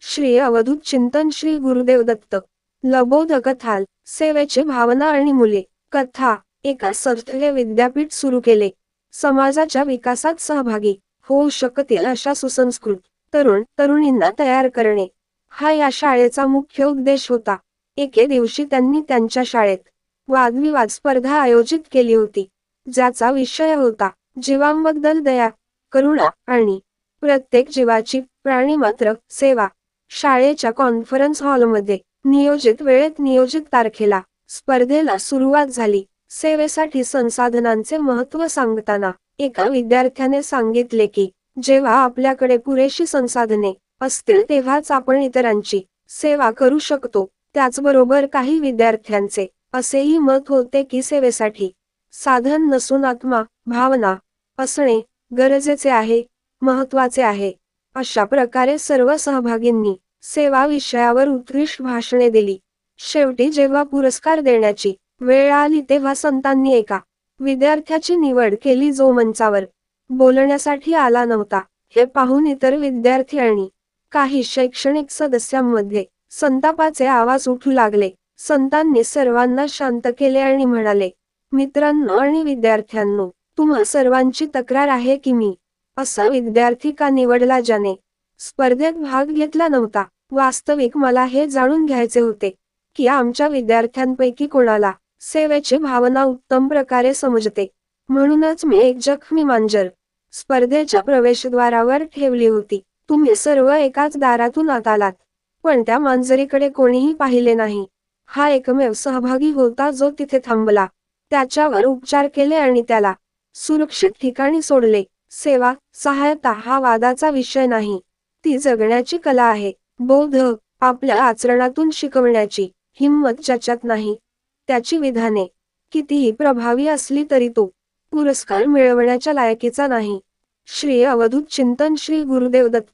श्री अवधूत चिंतन श्री गुरुदेव दत्त. लबोध कथाल सेवेचे भावना आणि मुले. कथा एका संस्थेने विद्यापीठ सुरू केले. समाजाच्या विकासात सहभागी होऊ शकतील अशा सुसंस्कृत तरुण तरुणींना तयार करणे. हा या शाळेचा मुख्य उद्देश होता. एके दिवशी त्यांनी त्यांच्या शाळेत वादविवाद स्पर्धा आयोजित केली होती. ज्याचा विषय होता जीवांबद्दल दया करुणा आणि प्रत्येक जीवाची प्राणीमात्र सेवा. शाळेच्या कॉन्फरन्स हॉलमध्ये नियोजित वेळेत नियोजित तारखेला स्पर्धेला सुरुवात झाली. सेवेसाठी संसाधनांचे महत्त्व सांगताना एका विद्यार्थ्याने सांगितले की जेव्हा आपल्याकडे पुरेशी संसाधने असतील तेव्हाच आपण इतरांची सेवा करू शकतो. त्याचबरोबर काही विद्यार्थ्यांचे असेही मत होते की सेवेसाठी साधन नसून आत्मा भावना असणे गरजेचे आहे महत्त्वाचे आहे. अशा प्रकारे सर्व सहभागींनी सेवा विषयावर उत्कृष्ट भाषणे दिली. शेवटी जेव्हा पुरस्कार देण्याची वेळ आली तेव्हा संतांनी एका विद्यार्थ्याची निवड केली जो मंचावर बोलण्यासाठी आला नव्हता. हे पाहून इतर विद्यार्थी आणि काही शैक्षणिक सदस्यांमध्ये संतापाचे आवाज उठू लागले. संतांनी सर्वांना शांत केले आणि म्हणाले मित्रांनो आणि विद्यार्थ्यांनो तुम्हा सर्वांची तक्रार आहे की मी असा विद्यार्थी का निवडला ज्याने स्पर्धेत भाग घेतला नव्हता? वास्तविक मला हे जाणून घ्यायचे होते की आमच्या विद्यार्थ्यांपैकी कोणाला सेवेची भावना उत्तम प्रकारे समजते. म्हणूनच मी एक जखमी मांजर स्पर्धेच्या प्रवेशद्वारावर ठेवली होती. तुम्ही सर्व एकाच दारातून आत आलात पण त्या मांजरीकडे कोणीही पाहिले नाही. हा एकमेव सहभागी होता जो तिथे थांबला. त्याच्यावर उपचार केले आणि त्याला सुरक्षित ठिकाणी सोडले. सेवा सहायता हा वादाचा विषय नाही. ती जगण्याची कला आहे. बौद्ध आपल्या आचरणातून शिकवण्याची हिंमत ज्याच्यात नाही त्याची विधाने. कितीही प्रभावी असली तरी तो पुरस्कार मिळवण्याच्या लायकीचा नाही. श्री अवधूत चिंतन श्री गुरुदेव दत्त